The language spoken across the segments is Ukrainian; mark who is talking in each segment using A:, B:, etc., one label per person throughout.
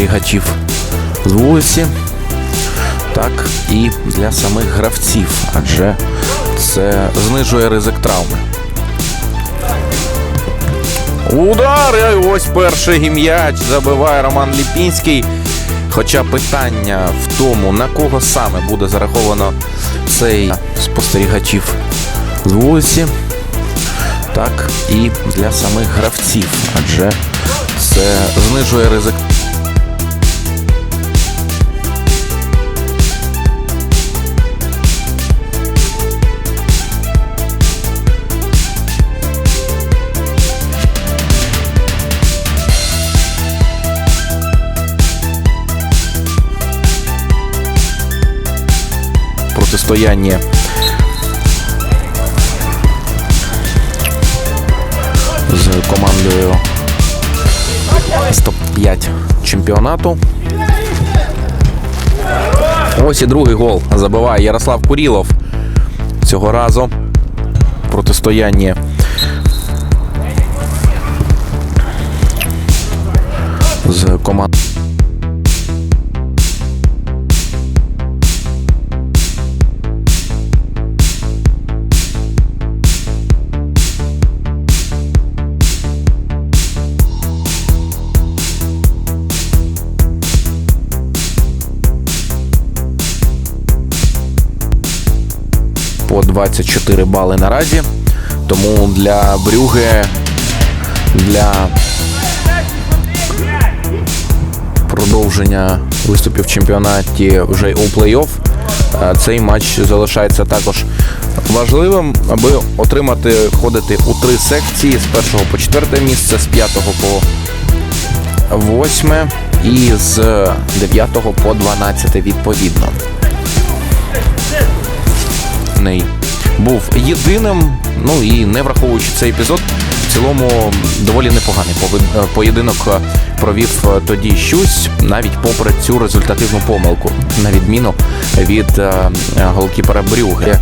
A: спостерігачів з так і для самих гравців, адже це знижує ризик травми. Удар! Ось перший м'яч забиває Роман Ліпінський. Хоча питання в тому, на кого саме буде зараховано цей спостерігачів з вулиці, так і для самих гравців, адже це знижує ризик. Протистояння з командою з топ-5 чемпіонату. Ось і другий гол забиває Ярослав Курілов. Цього разу протистояння з командою. 24 бали наразі. Тому для Брюге, для продовження виступів в чемпіонаті вже у плей-офф, е, цей матч залишається також важливим, аби отримати входити у три секції з першого по четверте місце, з п'ятого по восьме і з дев'ятого по дванадцяте відповідно. Ней був єдиним. Ну і не враховуючи цей епізод, в цілому доволі непоганий е, поєдинок е, провів е, тоді щось, навіть попри цю результативну помилку, на відміну від голкіпера Брюге.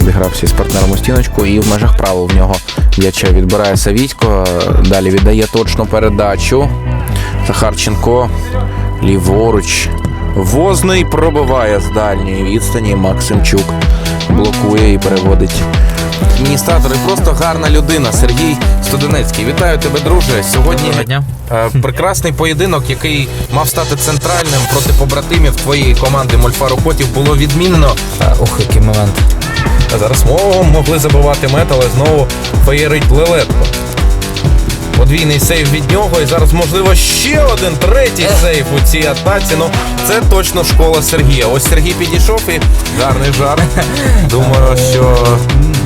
A: Обігрався із партнером у стіночку і в межах правил в нього м'яча відбирає Савітько. Далі віддає точну передачу. Захарченко ліворуч. Возний пробиває з дальньої відстані. Максимчук блокує і переводить. Адміністратор і просто гарна людина. Сергій Студенецький. Вітаю тебе, друже. Сьогодні
B: дня.
A: е, прекрасний поєдинок, який мав стати центральним проти побратимів твоєї команди Мольфару Котів, було відмінено.
B: Ох, який момент.
A: Зараз о, могли забивати мет, але знову феєрить Лелетко. Подвійний сейв від нього, і зараз, можливо, ще один третій сейв у цій атаці. Ну, це точно школа Сергія. Ось Сергій підійшов і гарний жарт. Думаю, що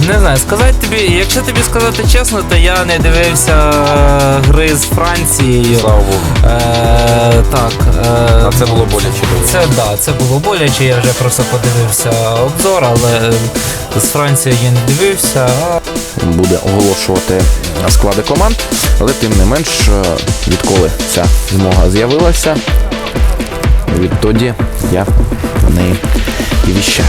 B: Не знаю, сказати тобі, якщо тобі сказати чесно, то я не дивився е, гри з Францією.
A: слава Богу.
B: Е, так. Е,
A: А це було боляче дивитися.
B: Це да, це було боляче. Я вже просто подивився обзор, але з Францією я не дивився. А
A: буде оголошувати склади команд. Але тим не менш, е, відколи ця змога з'явилася, відтоді я в неї і віщаю.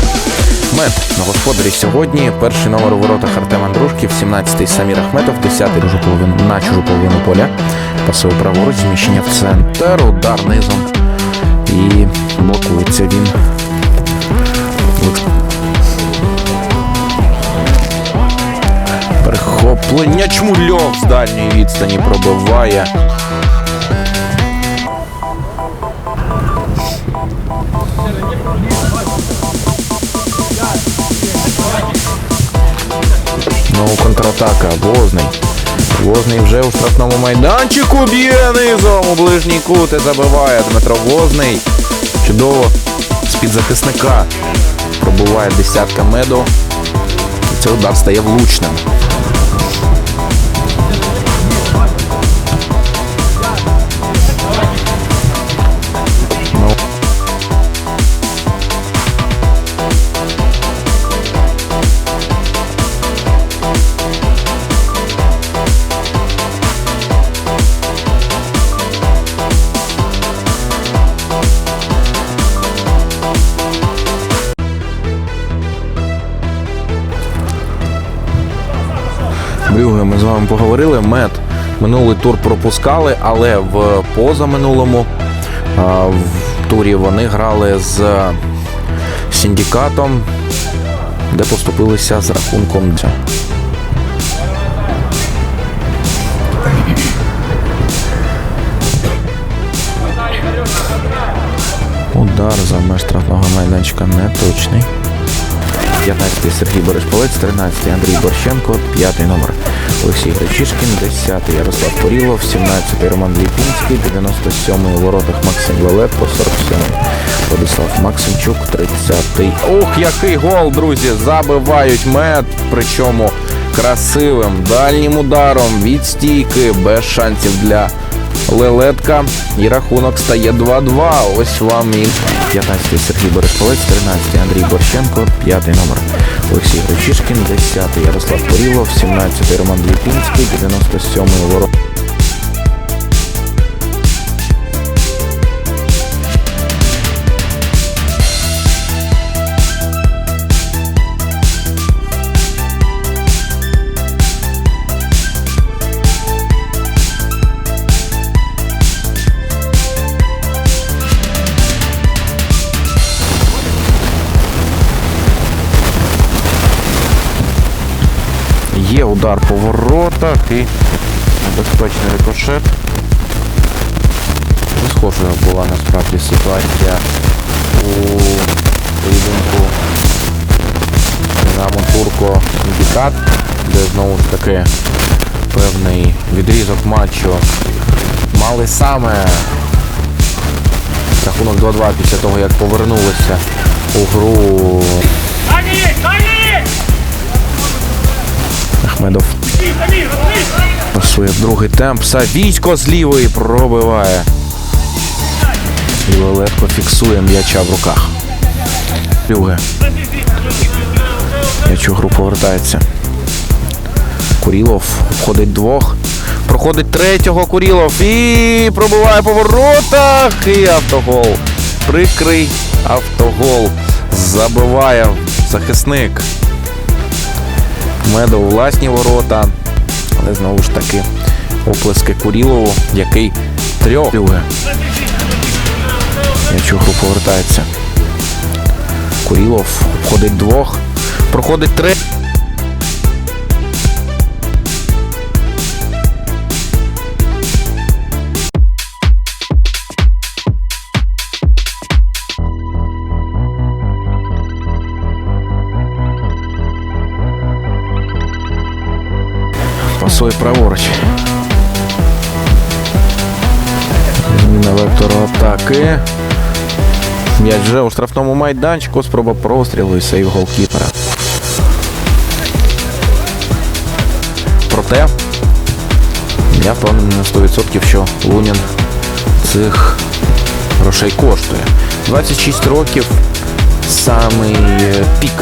A: Мет на господарі сьогодні. Перший номер у воротах Артем Андрушків, 17-й Самір Ахметов, 10-й чужу половину, на чужу половину поля. Пасує праворуч, зміщення в центр, удар низом. І блокується він. Перехоплення чмульов з дальньої відстані пробиває. Ну, контратака. Возний. Возний вже у штрафному майданчику б'є низом у ближній кут і забиває Дмитро Возний. Чудово з-під захисника пробуває десятка меду. І цей удар стає влучним. Брюге, ми з вами поговорили. Мет минулий тур пропускали, але в позаминулому В турі вони грали з синдикатом, де поступилися з рахунком. Удар за меж штрафного майданчика не точний. 15-й Сергій Бережполець, 13-й Андрій Борщенко, 5-й номер Олексій Гречишкін, 10-й Ярослав Порілов, 17-й Роман Ліпінський, 97-й у воротах Максим Лелетко, 47-й Владислав Максимчук, 30-й. Ох, який гол, друзі! Забивають мед, причому красивим дальнім ударом від стійки, без шансів для Лелетка. І рахунок стає 2-2. Ось вам і 15-й Сергій Бережполець, 13-й Андрій Борщенко, 5-й номер Олексій Гречишкін, 10-й Ярослав Порілов, 17-й Роман Ліпінський, 97-й ворот. Є удар по воротах і небезпечний рикошет. Схожа була насправді ситуація у поєдинку Динамо Турко Індікат, де знову ж таки певний відрізок матчу мали саме. Рахунок 2-2 після того, як повернулися у гру Ахмедов! Пасує в другий темп. Савійсько з лівої пробиває. І легко фіксує м'яча в руках. Люге. М'яч у гру повертається. Курілов обходить двох. Проходить третього Курілов і пробиває по воротах. І автогол. Прикрий автогол. Забиває захисник. Медо у власні ворота. Але знову ж таки оплески Курілову, який трьох Люге. М'яч у гру повертається. Курілов обходить двох. Проходить три. Пасує праворуч. Зміна вектору атаки. М'яч вже у штрафному майданчику. Спроба прострілу і сейв голкіпера. Проте я впевнений на 100%, що Лунін цих грошей коштує. 26 років самий е, пік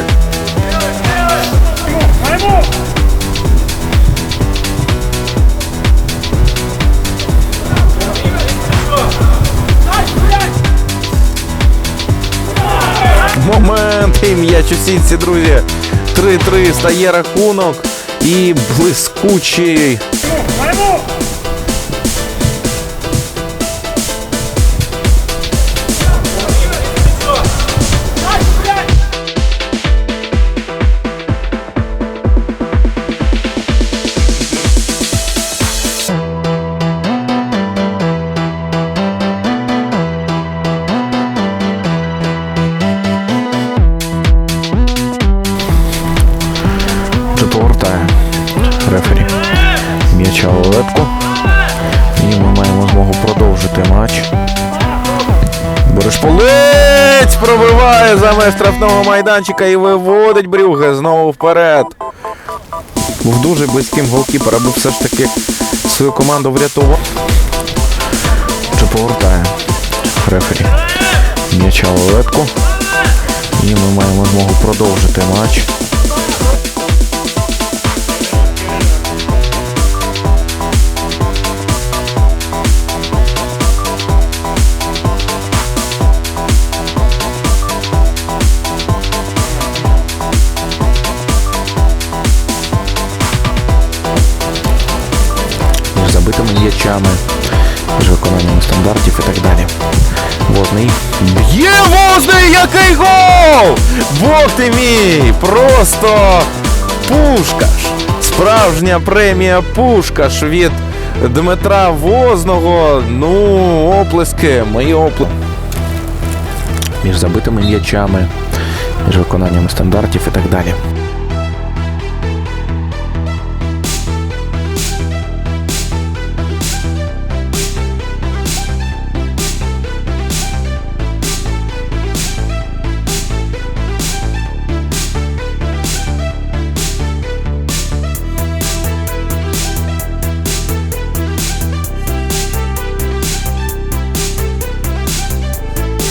A: І м'яч у друзі. 3-3 стає рахунок. І блискучий продовжити матч. Борешполець пробиває за меж штрафного майданчика і виводить Брюге знову вперед. Був дуже близьким голкіпер, аби все ж таки свою команду врятував. Чи повертає рефері м'яча у лепку. І ми маємо змогу продовжити матч. Забитими м'ячами, між виконанням стандартів і так далі. Возний. Б'є Возний! Який гол! Бог ти мій! Просто пушкаш! Справжня премія Пушкаш від Дмитра Возного. Ну, оплески, мої оплески. Між забитими м'ячами, між виконаннями стандартів і так далі.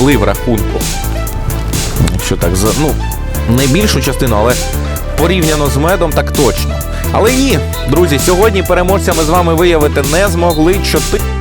A: Ли в рахунку. Якщо так ну не більшу частину, але порівняно з медом, так точно. Але ні, друзі, сьогодні переможця ми з вами виявити не змогли чотири.